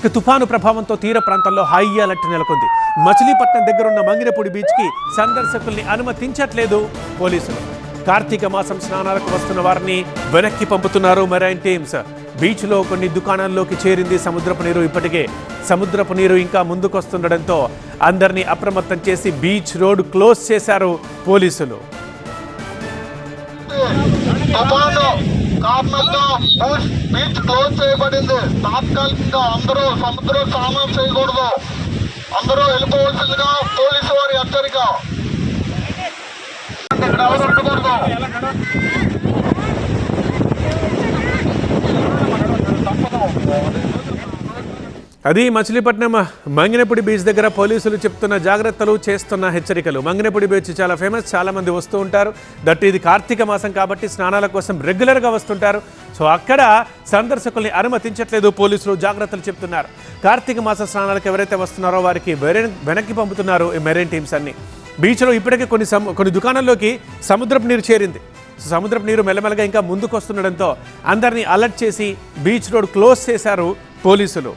ఇక తుఫాను ప్రభావంతో తీర ప్రాంతాల్లో హై అలర్ట్ నెలకొంది. మచిలీపట్నం దగ్గరున్న మంగినపూడి బీచ్కి సందర్శకుల్ని అనుమతించట్లేదు పోలీసులు. కార్తీక మాసం స్నానాలకు వస్తున్న వారిని వెనక్కి పంపుతున్నారు మెరైన్ టీమ్స్. బీచ్లో కొన్ని దుకాణాల్లోకి చేరింది సముద్రపు నీరు. ఇప్పటికే సముద్రపు నీరు ఇంకా ముందుకొస్తుండడంతో అందరినీ అప్రమత్తం చేసి బీచ్ రోడ్ క్లోజ్ చేశారు పోలీసులు. కారణంగా బీచ్ క్లోజ్ చేయబడింది. తాత్కాలికంగా అందరూ సముద్రం స్నానం చేయకూడదు. అందరూ వెళ్ళిపోవలసిందిగా పోలీసు వారి హెచ్చరిక. ఇక్కడ ఎవరు ఉండకూడదు అది మచిలీపట్నం మంగినపూడి బీచ్ దగ్గర పోలీసులు చెప్తున్న జాగ్రత్తలు చేస్తున్న హెచ్చరికలు. మంగినపూడి బీచ్ చాలా ఫేమస్ చాలామంది వస్తూ ఉంటారు. దట్ ఇది కార్తీక మాసం కాబట్టి స్నానాల కోసం రెగ్యులర్గా వస్తుంటారు. సో అక్కడ సందర్శకుల్ని అనుమతించట్లేదు పోలీసులు జాగ్రత్తలు చెప్తున్నారు. కార్తీక మాస స్నానాలకు ఎవరైతే వస్తున్నారో వారికి వెనక్కి పంపుతున్నారు ఈ మెరైన్ టీమ్స్ అన్ని. బీచ్లో ఇప్పటికే కొన్ని కొన్ని దుకాణాల్లోకి సముద్రపు నీరు చేరింది. సముద్రపు నీరు మెల్లమెల్లగా ఇంకా ముందుకు వస్తుండడంతో అందరినీ అలర్ట్ చేసి బీచ్ రోడ్ క్లోజ్ చేశారు పోలీసులు.